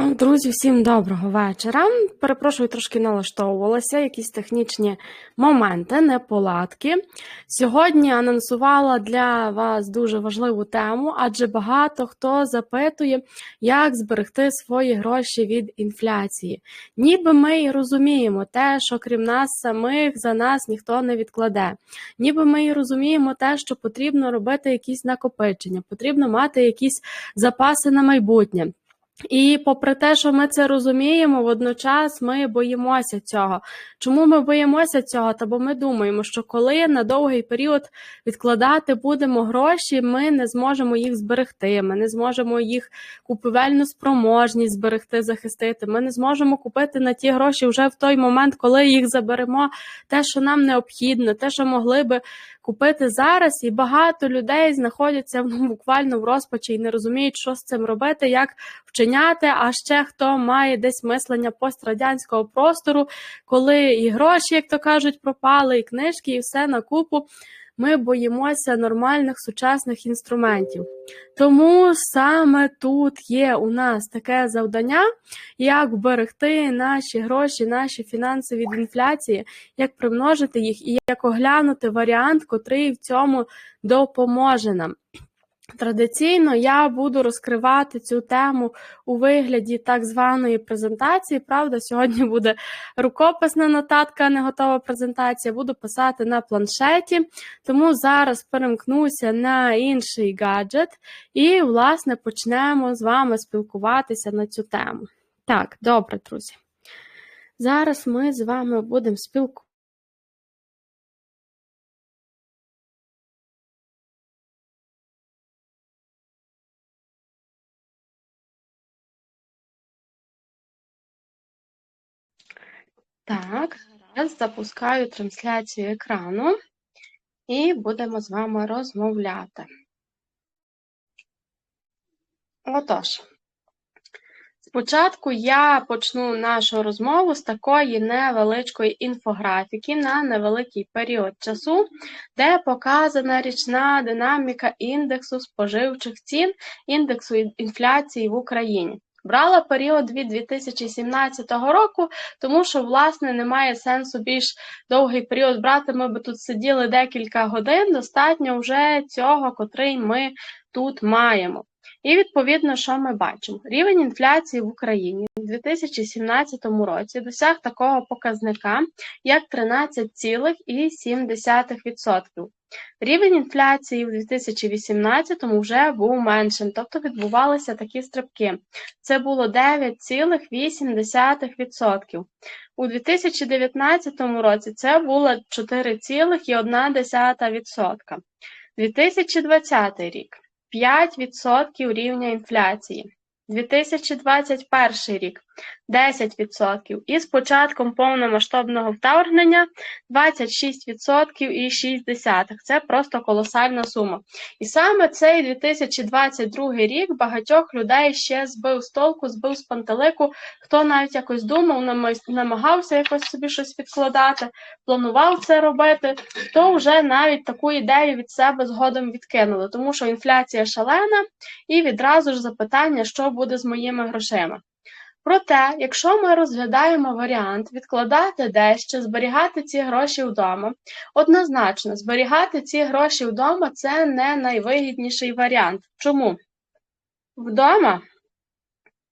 Друзі, всім доброго вечора. Перепрошую, трошки налаштовувалася, якісь технічні моменти, неполадки. Сьогодні анонсувала для вас дуже важливу тему, адже багато хто запитує, як зберегти свої гроші від інфляції. Ніби ми й розуміємо те, що крім нас самих за нас ніхто не відкладе. Ніби ми й розуміємо те, що потрібно робити якісь накопичення, потрібно мати якісь запаси на майбутнє. І попри те, що ми це розуміємо, водночас ми боїмося цього. Чому ми боїмося цього? Та бо ми думаємо, що коли на довгий період відкладати будемо гроші, ми не зможемо їх зберегти, ми не зможемо їх купівельну спроможність зберегти, захистити. Ми не зможемо купити на ті гроші вже в той момент, коли їх заберемо, те, що нам необхідно, те, що могли би купити зараз. І багато людей знаходяться ну, буквально в розпачі і не розуміють, що з цим робити, як вчиняти. А ще хто має десь мислення пострадянського простору, коли і гроші, як то кажуть, пропали, і книжки, і все на купу. Ми боїмося нормальних сучасних інструментів. Тому саме тут є у нас таке завдання, як берегти наші гроші, наші фінанси від інфляції, як примножити їх і як оглянути варіант, котрий в цьому допоможе нам. Традиційно я буду розкривати цю тему у вигляді так званої презентації. Правда, сьогодні буде рукописна нотатка, не готова презентація. Буду писати на планшеті, тому зараз перемкнуся на інший гаджет і, власне, почнемо з вами спілкуватися на цю тему. Так, добре, друзі. Зараз ми з вами будемо спілкуватися. Так, зараз запускаю трансляцію екрану і будемо з вами розмовляти. Отож, спочатку я почну нашу розмову з такої невеличкої інфографіки на невеликий період часу, де показана річна динаміка індексу споживчих цін, індексу інфляції в Україні. Брала період від 2017 року, тому що, власне, немає сенсу більш довгий період брати. Ми би тут сиділи декілька годин, достатньо вже цього, котрий ми тут маємо. І відповідно, що ми бачимо? Рівень інфляції в Україні у 2017 році досяг такого показника, як 13,7%. Рівень інфляції у 2018 вже був меншим, тобто відбувалися такі стрибки. Це було 9,8%. У 2019 році це було 4,1%. 2020 рік 5% рівня інфляції. 2021 рік 10%. І з початком повномасштабного вторгнення 26% і 6%. Це просто колосальна сума. І саме цей 2022 рік багатьох людей ще збив з толку, збив з пантелику. Хто навіть якось думав, намагався якось собі щось відкладати, планував це робити, то вже навіть таку ідею від себе згодом відкинули, тому що інфляція шалена, і відразу ж запитання, що буде з моїми грошима. Проте, якщо ми розглядаємо варіант відкладати дещо, зберігати ці гроші вдома, однозначно, зберігати ці гроші вдома це не найвигідніший варіант. Чому? Вдома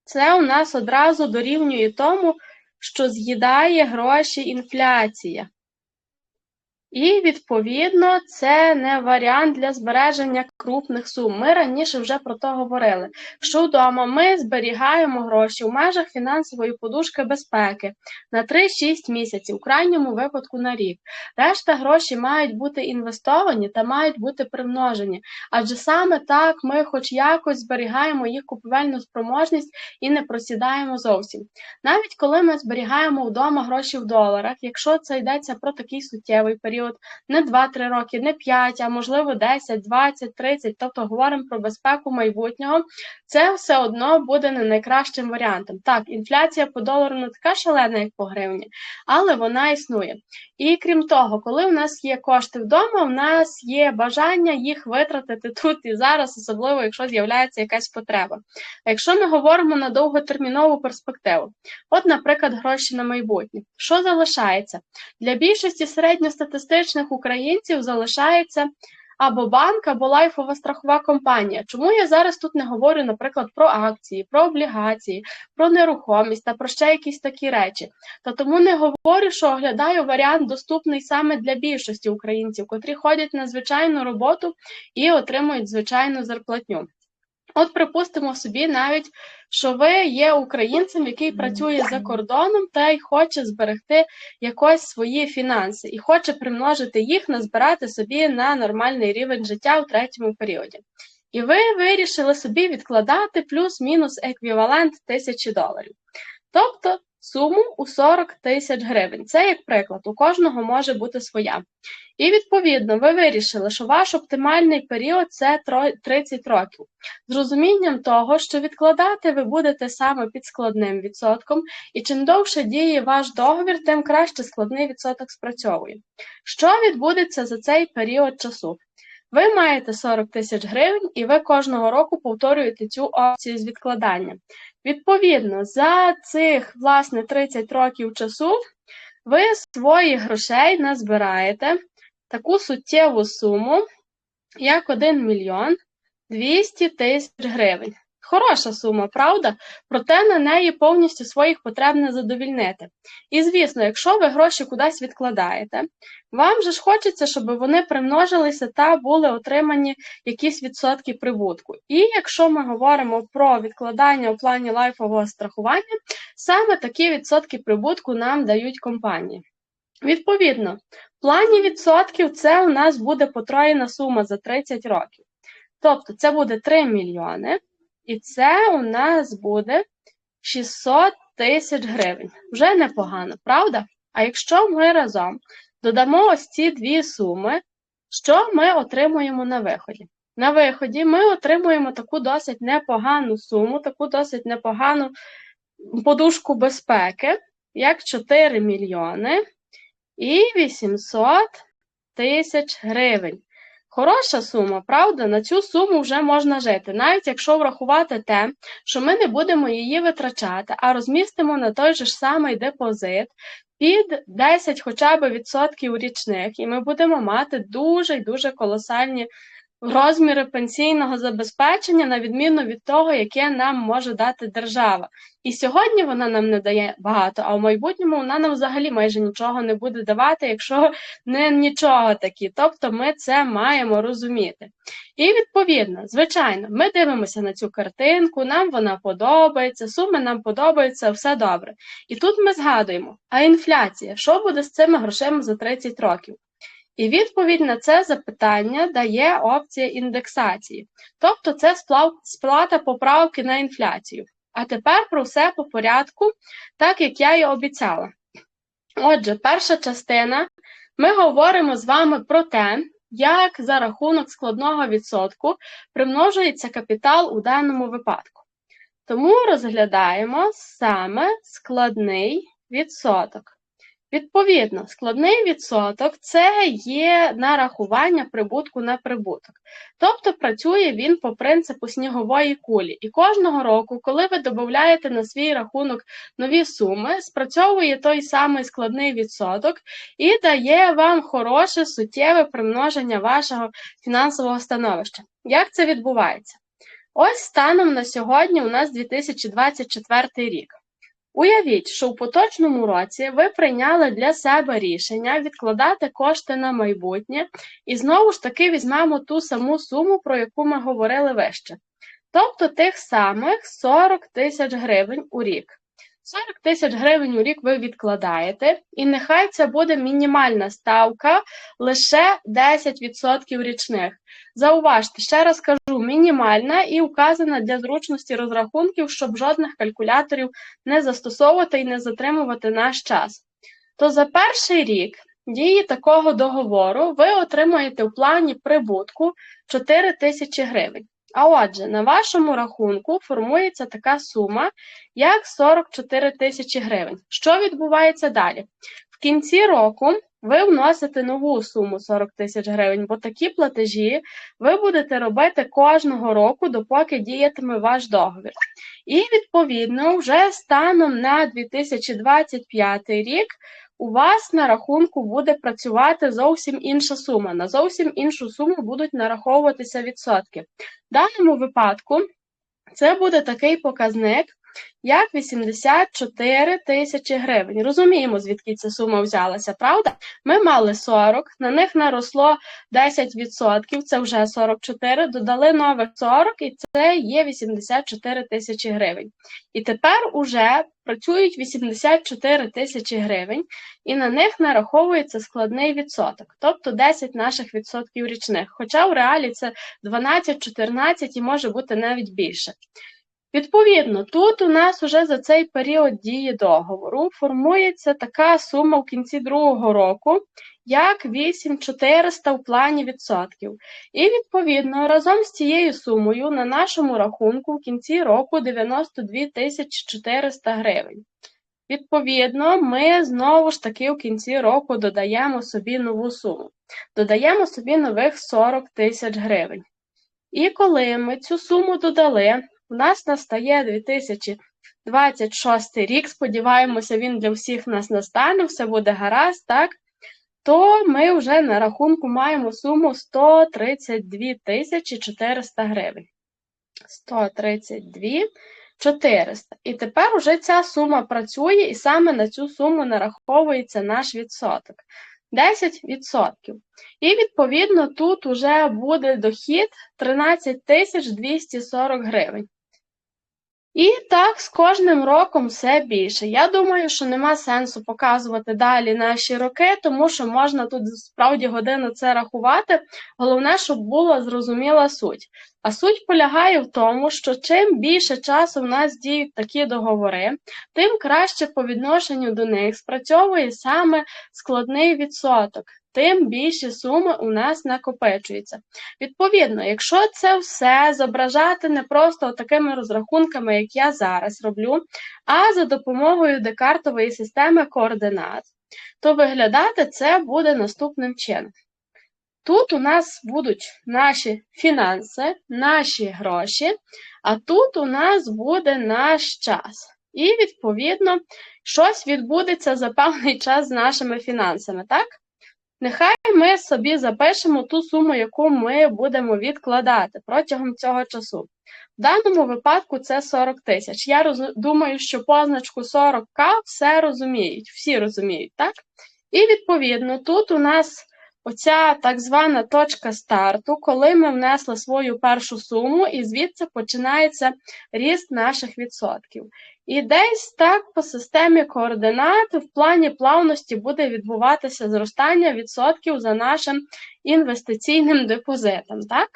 це у нас одразу дорівнює тому, що з'їдає гроші інфляція. І, відповідно, це не варіант для збереження крупних сум. Ми раніше вже про то говорили, що вдома ми зберігаємо гроші у межах фінансової подушки безпеки на 3-6 місяців, у крайньому випадку на рік. Решта гроші мають бути інвестовані та мають бути примножені. Адже саме так ми хоч якось зберігаємо їх купівельну спроможність і не просідаємо зовсім. Навіть коли ми зберігаємо вдома гроші в доларах, якщо це йдеться про такий суттєвий період, період, не 2-3 роки, не 5, а можливо 10, 20, 30, тобто говоримо про безпеку майбутнього, це все одно буде не найкращим варіантом. Так, інфляція по долару не така шалена, як по гривні, але вона існує. І крім того, коли в нас є кошти вдома, в нас є бажання їх витратити тут і зараз, особливо якщо з'являється якась потреба. А якщо ми говоримо на довготермінову перспективу, от, наприклад, гроші на майбутнє, що залишається? Для більшості середньостатистичних українців залишається або банк, або лайфова страхова компанія. Чому я зараз тут не говорю, наприклад, про акції, про облігації, про нерухомість та про ще якісь такі речі? Та тому не говорю, що оглядаю варіант доступний саме для більшості українців, котрі ходять на звичайну роботу і отримують звичайну зарплатню. От, припустимо собі навіть, що ви є українцем, який працює за кордоном та й хоче зберегти якось свої фінанси, і хоче примножити їх, назбирати собі на нормальний рівень життя у третьому періоді. І ви вирішили собі відкладати плюс-мінус еквівалент тисячі доларів. Тобто суму у 40 тисяч гривень. Це як приклад, у кожного може бути своя. І відповідно ви вирішили, що ваш оптимальний період це 30 років. З розумінням того, що відкладати ви будете саме під складним відсотком, і чим довше діє ваш договір, тим краще складний відсоток спрацьовує. Що відбудеться за цей період часу? Ви маєте 40 тисяч гривень, і ви кожного року повторюєте цю опцію з відкладання. Відповідно, за цих власне 30 років часу ви своїх грошей назбираєте таку суттєву суму, як 1 мільйон 200 тисяч гривень. Хороша сума, правда? Проте на неї повністю своїх потреб не задовільнити. І звісно, якщо ви гроші кудись відкладаєте, вам же ж хочеться, щоб вони примножилися та були отримані якісь відсотки прибутку. І якщо ми говоримо про відкладання у плані лайфового страхування, саме такі відсотки прибутку нам дають компанії. Відповідно, в плані відсотків це у нас буде потроєна сума за 30 років. Тобто це буде 3 мільйони. І це у нас буде 600 тисяч гривень. Вже непогано, правда? А якщо ми разом додамо ось ці дві суми, що ми отримуємо на виході? На виході ми отримуємо таку досить непогану суму, таку досить непогану подушку безпеки, як 4 мільйони і 800 тисяч гривень. Хороша сума, правда? На цю суму вже можна жити, навіть якщо врахувати те, що ми не будемо її витрачати, а розмістимо на той же ж самий депозит під 10 хоча б відсотків річних, і ми будемо мати дуже дуже колосальні розміри пенсійного забезпечення, на відміну від того, яке нам може дати держава. І сьогодні вона нам не дає багато, а в майбутньому вона нам взагалі майже нічого не буде давати, якщо не нічого такі. Тобто ми це маємо розуміти. І відповідно, звичайно, ми дивимося на цю картинку, нам вона подобається, суми нам подобаються, все добре. І тут ми згадуємо, а інфляція, що буде з цими грошима за 30 років? І відповідь на це запитання дає опція індексації, тобто це сплата поправки на інфляцію. А тепер про все по порядку, так як я і обіцяла. Отже, перша частина ми говоримо з вами про те, як за рахунок складного відсотку примножується капітал у даному випадку. Тому розглядаємо саме складний відсоток. Відповідно, складний відсоток це є нарахування прибутку на прибуток. Тобто працює він по принципу снігової кулі. І кожного року, коли ви додаєте на свій рахунок нові суми, спрацьовує той самий складний відсоток і дає вам хороше суттєве примноження вашого фінансового становища. Як це відбувається? Ось станом на сьогодні у нас 2024 рік. Уявіть, що у поточному році ви прийняли для себе рішення відкладати кошти на майбутнє, і знову ж таки візьмемо ту саму суму, про яку ми говорили вище. Тобто тих самих 40 тисяч гривень у рік. 40 тисяч гривень у рік ви відкладаєте, і нехай це буде мінімальна ставка лише 10% річних. Зауважте, ще раз кажу, мінімальна і указана для зручності розрахунків, щоб жодних калькуляторів не застосовувати і не затримувати наш час. То за перший рік дії такого договору ви отримаєте в плані прибутку 4 тисячі гривень. А отже, на вашому рахунку формується така сума, як 44 тисячі гривень. Що відбувається далі? В кінці року ви вносите нову суму 40 тисяч гривень, бо такі платежі ви будете робити кожного року, допоки діятиме ваш договір. І, відповідно, вже станом на 2025 рік у вас на рахунку буде працювати зовсім інша сума. На зовсім іншу суму будуть нараховуватися відсотки. В даному випадку це буде такий показник, як 84 тисячі гривень. Розуміємо, звідки ця сума взялася, правда? Ми мали 40, на них наросло 10%, це вже 44, додали нових 40, і це є 84 тисячі гривень. І тепер уже працюють 84 тисячі гривень, і на них нараховується складний відсоток, тобто 10 наших відсотків річних. Хоча в реалі це 12-14 і може бути навіть більше. Відповідно, тут у нас уже за цей період дії договору формується така сума в кінці другого року, як 8400 в плані відсотків. І відповідно разом з цією сумою на нашому рахунку в кінці року 92 400 гривень. Відповідно, ми знову ж таки в кінці року додаємо собі нову суму. Додаємо собі нових 40 тисяч гривень. І коли ми цю суму додали, у нас настає 2026 рік, сподіваємося, він для всіх нас настане, все буде гаразд, так? То ми вже на рахунку маємо суму 132 тисячі 400 гривень. 132 400. І тепер уже ця сума працює, і саме на цю суму нараховується наш відсоток. 10%. І, відповідно, тут вже буде дохід 13 240 гривень. І так з кожним роком все більше. Я думаю, що нема сенсу показувати далі наші роки, тому що можна тут справді годину це рахувати. Головне, щоб була зрозуміла суть. А суть полягає в тому, що чим більше часу в нас діють такі договори, тим краще по відношенню до них спрацьовує саме складний відсоток тим більші суми у нас накопичуються. Відповідно, якщо це все зображати не просто такими розрахунками, як я зараз роблю, а за допомогою декартової системи координат, то виглядати це буде наступним чином. Тут у нас будуть наші фінанси, наші гроші, а тут у нас буде наш час. І, відповідно, щось відбудеться за певний час з нашими фінансами, так? Нехай ми собі запишемо ту суму, яку ми будемо відкладати протягом цього часу. В даному випадку це 40 тисяч. Я роз... думаю, що позначку 40к все розуміють, всі розуміють, так? І відповідно тут у нас оця так звана точка старту, коли ми внесли свою першу суму, і звідси починається ріст наших відсотків. І десь так по системі координат в плані плавності буде відбуватися зростання відсотків за нашим інвестиційним депозитом. так?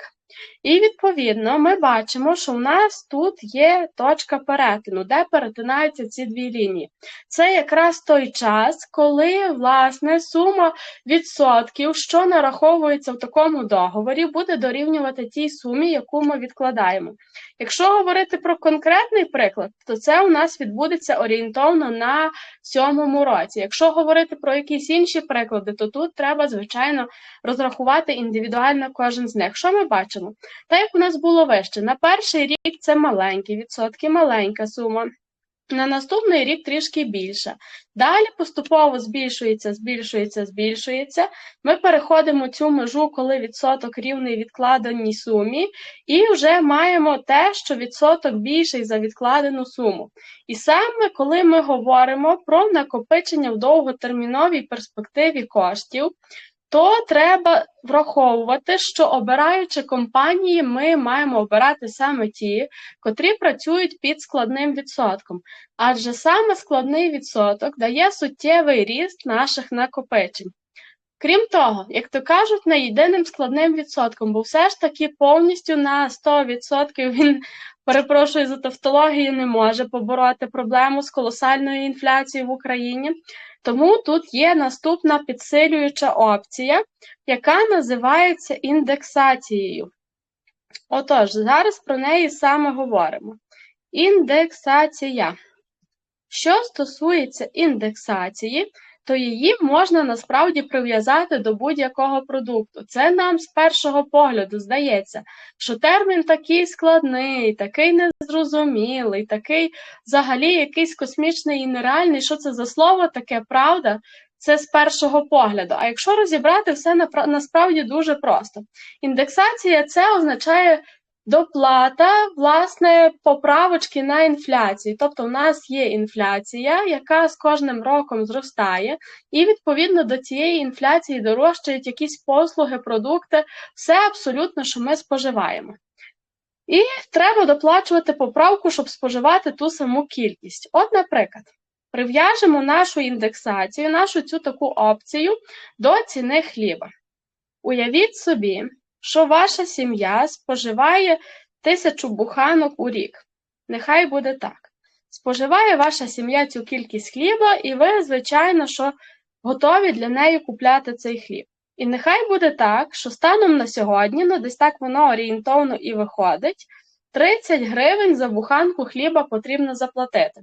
І, відповідно, ми бачимо, що в нас тут є точка перетину, де перетинаються ці дві лінії. Це якраз той час, коли власне сума відсотків, що нараховується в такому договорі, буде дорівнювати тій сумі, яку ми відкладаємо. Якщо говорити про конкретний приклад, то це у нас відбудеться орієнтовно на сьомому році. Якщо говорити про якісь інші приклади, то тут треба, звичайно, розрахувати індивідуально кожен з них. Що ми бачимо? Так як у нас було вище, на перший рік це маленькі відсотки, маленька сума. На наступний рік трішки більше. Далі поступово збільшується, збільшується, збільшується. Ми переходимо цю межу, коли відсоток рівний відкладеній сумі, і вже маємо те, що відсоток більший за відкладену суму. І саме коли ми говоримо про накопичення в довготерміновій перспективі коштів, то треба враховувати, що обираючи компанії, ми маємо обирати саме ті, котрі працюють під складним відсотком, адже саме складний відсоток дає суттєвий ріст наших накопичень. Крім того, як то кажуть, не єдиним складним відсотком, бо все ж таки повністю на 100% він, перепрошую за тавтологію, не може побороти проблему з колосальною інфляцією в Україні. Тому тут є наступна підсилююча опція, яка називається індексацією. Отож, зараз про неї саме говоримо. Індексація. Що стосується індексації, то її можна насправді прив'язати до будь-якого продукту. Це нам з першого погляду здається, що термін такий складний, такий незрозумілий, такий взагалі якийсь космічний і нереальний. Що це за слово таке, правда? Це з першого погляду. А якщо розібрати все насправді дуже просто. Індексація це означає Доплата, власне, поправочки на інфляцію. Тобто, у нас є інфляція, яка з кожним роком зростає, і відповідно до цієї інфляції дорожчають якісь послуги, продукти, все абсолютно, що ми споживаємо. І треба доплачувати поправку, щоб споживати ту саму кількість. От, наприклад, прив'яжемо нашу індексацію, нашу цю таку опцію до ціни хліба. Уявіть собі що ваша сім'я споживає тисячу буханок у рік. Нехай буде так. Споживає ваша сім'я цю кількість хліба, і ви, звичайно, що готові для неї купляти цей хліб. І нехай буде так, що станом на сьогодні, ну десь так воно орієнтовно і виходить, 30 гривень за буханку хліба потрібно заплатити.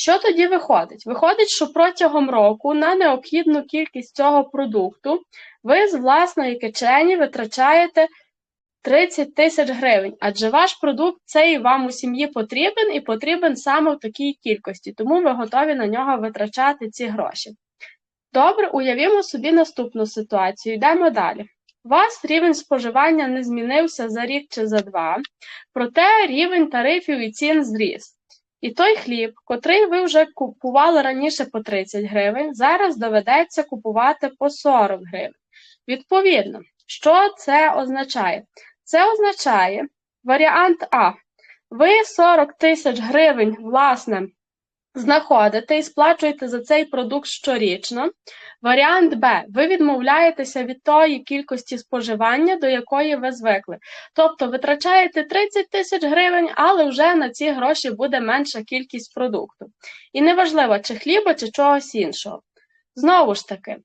Що тоді виходить? Виходить, що протягом року на необхідну кількість цього продукту ви з власної кишені витрачаєте 30 тисяч гривень, адже ваш продукт цей вам у сім'ї потрібен і потрібен саме в такій кількості, тому ви готові на нього витрачати ці гроші. Добре, уявімо собі наступну ситуацію. Йдемо далі. У вас рівень споживання не змінився за рік чи за два, проте рівень тарифів і цін зріс. І той хліб, котрий ви вже купували раніше по 30 гривень, зараз доведеться купувати по 40 гривень. Відповідно, що це означає? Це означає варіант А. Ви 40 тисяч гривень, власне, знаходите і сплачуєте за цей продукт щорічно. Варіант Б. Ви відмовляєтеся від тої кількості споживання, до якої ви звикли. Тобто витрачаєте 30 тисяч гривень, але вже на ці гроші буде менша кількість продукту. І неважливо, чи хліба, чи чогось іншого. Знову ж таки,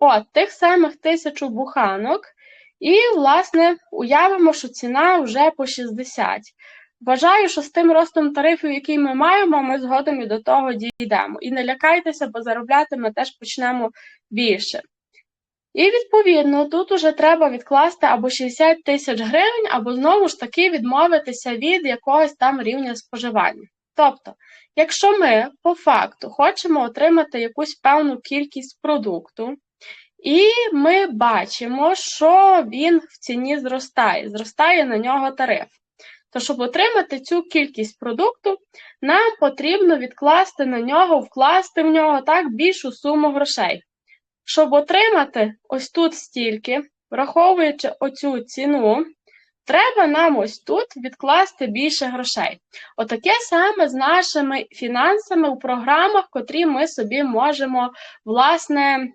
от тих самих тисячу буханок, і, власне, уявимо, що ціна вже по 60. Вважаю, що з тим ростом тарифів, який ми маємо, ми згодом і до того дійдемо. І не лякайтеся, бо заробляти ми теж почнемо більше. І, відповідно, тут уже треба відкласти або 60 тисяч гривень, або знову ж таки відмовитися від якогось там рівня споживання. Тобто, якщо ми по факту хочемо отримати якусь певну кількість продукту, і ми бачимо, що він в ціні зростає, зростає на нього тариф. То, щоб отримати цю кількість продукту, нам потрібно відкласти на нього, вкласти в нього так більшу суму грошей. Щоб отримати ось тут стільки, враховуючи оцю ціну, треба нам ось тут відкласти більше грошей. Отаке саме з нашими фінансами у програмах, котрі ми собі можемо, власне,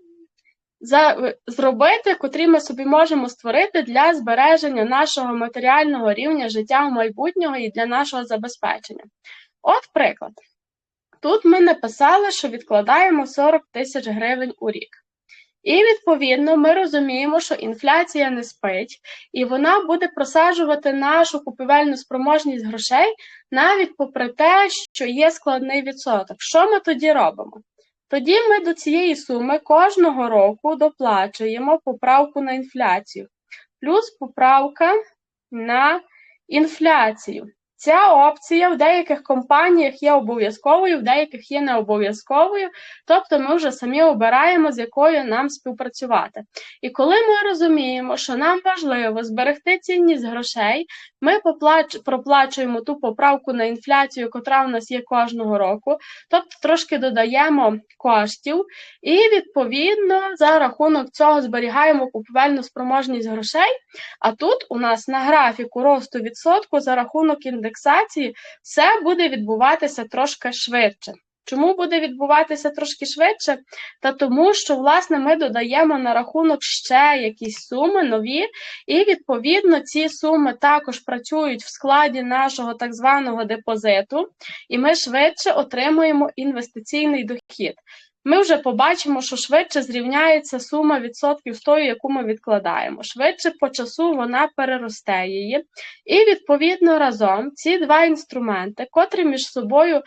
зробити, котрі ми собі можемо створити для збереження нашого матеріального рівня життя в майбутнього і для нашого забезпечення. От приклад. Тут ми написали, що відкладаємо 40 тисяч гривень у рік. І, відповідно, ми розуміємо, що інфляція не спить, і вона буде просаджувати нашу купівельну спроможність грошей навіть попри те, що є складний відсоток. Що ми тоді робимо? Тоді ми до цієї суми кожного року доплачуємо поправку на інфляцію, плюс поправка на інфляцію. Ця опція в деяких компаніях є обов'язковою, в деяких є не обов'язковою, тобто ми вже самі обираємо, з якою нам співпрацювати. І коли ми розуміємо, що нам важливо зберегти цінність грошей, ми поплач... проплачуємо ту поправку на інфляцію, котра в нас є кожного року, тобто трошки додаємо коштів, і відповідно за рахунок цього зберігаємо купівельну спроможність грошей. А тут у нас на графіку росту відсотку за рахунок індексації все буде відбуватися трошки швидше. Чому буде відбуватися трошки швидше? Та тому, що, власне, ми додаємо на рахунок ще якісь суми нові, і, відповідно, ці суми також працюють в складі нашого так званого депозиту, і ми швидше отримуємо інвестиційний дохід. ми вже побачимо, що швидше зрівняється сума відсотків з тою, яку ми відкладаємо. Швидше по часу вона переросте її. І, відповідно, разом ці два інструменти, котрі між собою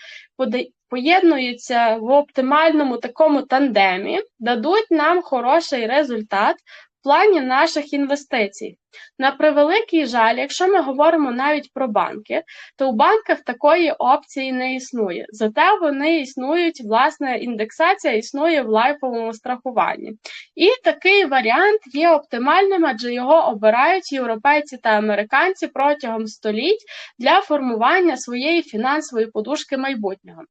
поєднуються в оптимальному такому тандемі, дадуть нам хороший результат в плані наших інвестицій. На превеликий жаль, якщо ми говоримо навіть про банки, то у банках такої опції не існує. Зате вони існують, власне, індексація існує в лайфовому страхуванні. І такий варіант є оптимальним, адже його обирають європейці та американці протягом століть для формування своєї фінансової подушки майбутнього.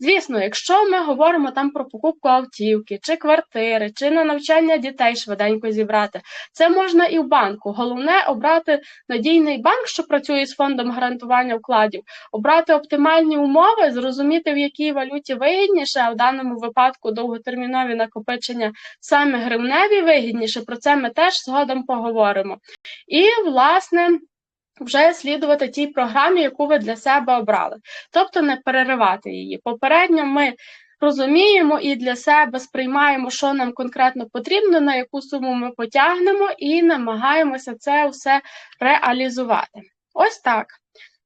Звісно, якщо ми говоримо там про покупку автівки, чи квартири, чи на навчання дітей швиденько зібрати, це можна і в банку. Головне обрати надійний банк, що працює з фондом гарантування вкладів, обрати оптимальні умови, зрозуміти, в якій валюті вигідніше, а в даному випадку довготермінові накопичення саме гривневі вигідніше. Про це ми теж згодом поговоримо. І, власне, вже слідувати тій програмі, яку ви для себе обрали, тобто не переривати її. Попередньо ми розуміємо і для себе сприймаємо, що нам конкретно потрібно, на яку суму ми потягнемо, і намагаємося це все реалізувати. Ось так.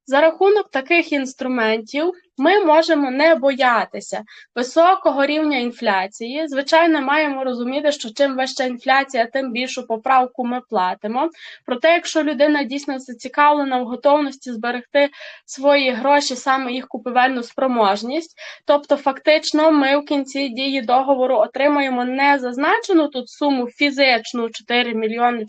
За рахунок таких інструментів ми можемо не боятися високого рівня інфляції. Звичайно, маємо розуміти, що чим вища інфляція, тим більшу поправку ми платимо. Проте, якщо людина дійсно зацікавлена в готовності зберегти свої гроші, саме їх купівельну спроможність, тобто фактично ми в кінці дії договору отримаємо не зазначену тут суму фізичну 4 мільйони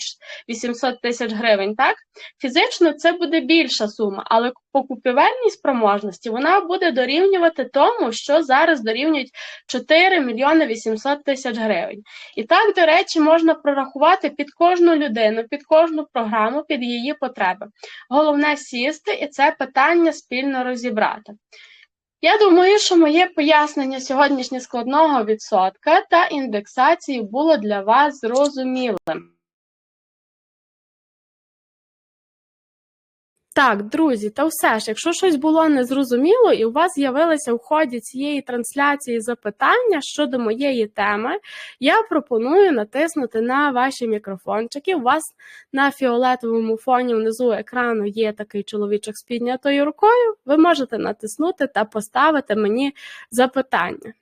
800 тисяч гривень, так? Фізично це буде більша сума, але по купівельній спроможності вона буде дорівнювати тому, що зараз дорівнюють 4 мільйони 800 тисяч гривень. І так, до речі, можна прорахувати під кожну людину, під кожну програму, під її потреби. Головне сісти і це питання спільно розібрати. Я думаю, що моє пояснення сьогоднішнє складного відсотка та індексації було для вас зрозумілим. Так, друзі, та все ж, якщо щось було незрозуміло, і у вас з'явилися в ході цієї трансляції запитання щодо моєї теми, я пропоную натиснути на ваші мікрофончики. У вас на фіолетовому фоні внизу екрану є такий чоловічок з піднятою рукою. Ви можете натиснути та поставити мені запитання.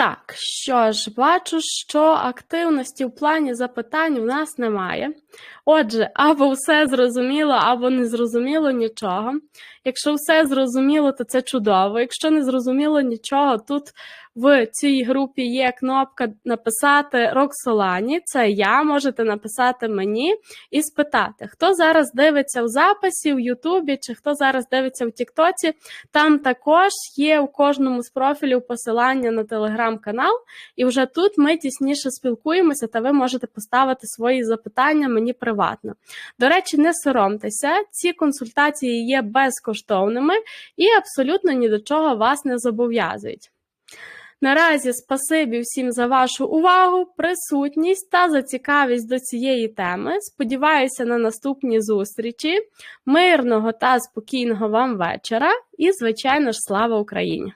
Так, що ж, бачу, що активності в плані запитань у нас немає. Отже, або все зрозуміло, або не зрозуміло нічого. Якщо все зрозуміло, то це чудово. Якщо не зрозуміло нічого, тут в цій групі є кнопка написати Роксолані. Це я, можете написати мені і спитати, хто зараз дивиться в записі в Ютубі чи хто зараз дивиться в Тіктоці. Там також є у кожному з профілів посилання на телеграм-канал, і вже тут ми тісніше спілкуємося, та ви можете поставити свої запитання мені приватно. До речі, не соромтеся, ці консультації є безкоштовними і абсолютно ні до чого вас не зобов'язують. Наразі спасибі всім за вашу увагу, присутність та за цікавість до цієї теми. Сподіваюся на наступні зустрічі. Мирного та спокійного вам вечора і, звичайно ж, слава Україні!